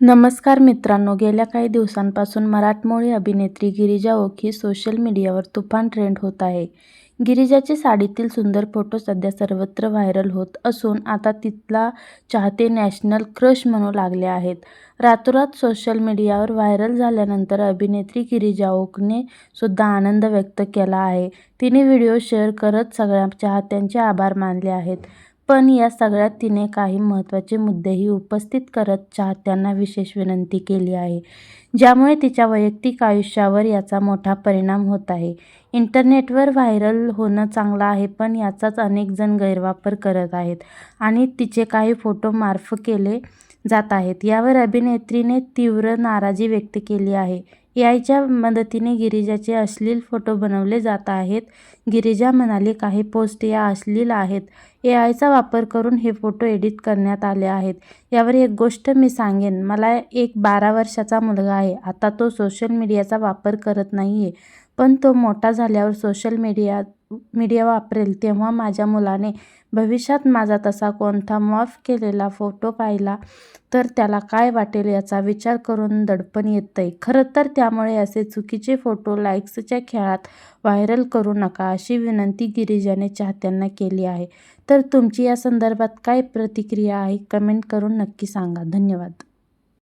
नमस्कार मित्रांनो गेल्या काही दिवसांपासून मराठमोळी अभिनेत्री गिरिजा ओक ही सोशल मीडियावर तुफान ट्रेंड होत आहे. गिरिजाचे साडीतील सुंदर फोटो सध्या सर्वत्र व्हायरल होत असून आता तिथला चाहते नॅशनल क्रश म्हणू लागले आहेत. रातोरात सोशल मीडियावर व्हायरल झाल्यानंतर अभिनेत्री गिरिजा ओकने सुद्धा आनंद व्यक्त केला आहे. तिने व्हिडिओ शेअर करत सगळ्या चाहत्यांचे आभार मानले आहेत. पण या सगळ्यात तिने काही महत्त्वाचे मुद्देही उपस्थित करत चाहत्यांना विशेष विनंती केली आहे ज्यामुळे तिच्या वैयक्तिक आयुष्यावर याचा मोठा परिणाम होत आहे. इंटरनेटवर व्हायरल होणं चांगलं आहे पण याचाच अनेक जण गैरवापर करत आहेत आणि तिचे काही फोटो मार्फ केले जात आहेत. यावर अभिनेत्रीने तीव्र नाराजी व्यक्त केली आहे. याच्या मदतीने गिरिजाचे अश्लील फोटो बनवले जात आहेत. गिरिजा म्हणाली काही पोस्ट या अश्लील आहेत. एआयचा वापर करून हे फोटो एडिट करण्यात आले आहेत. यावर एक गोष्ट मी सांगेन. मला एक बारा वर्षाचा मुलगा आहे. आता तो सोशल मीडियाचा वापर करत नाही आहे पण तो मोठा झाल्यावर सोशल मीडिया मीडिया वापरेल तेव्हा माझ्या मुलाने भविष्यात माझा तसा कोणता मॉफ केलेला फोटो पाहिला तर त्याला काय वाटेल याचा विचार करून दडपण येतंय. खरं तर त्यामुळे असे चुकीचे फोटो लाईक्सच्या खेळात व्हायरल करू नका अशी विनंती गिरिजाने चाहत्यांना केली आहे. तर तुमची या संदर्भात काय प्रतिक्रिया आहे कमेंट करून नक्की सांगा. धन्यवाद.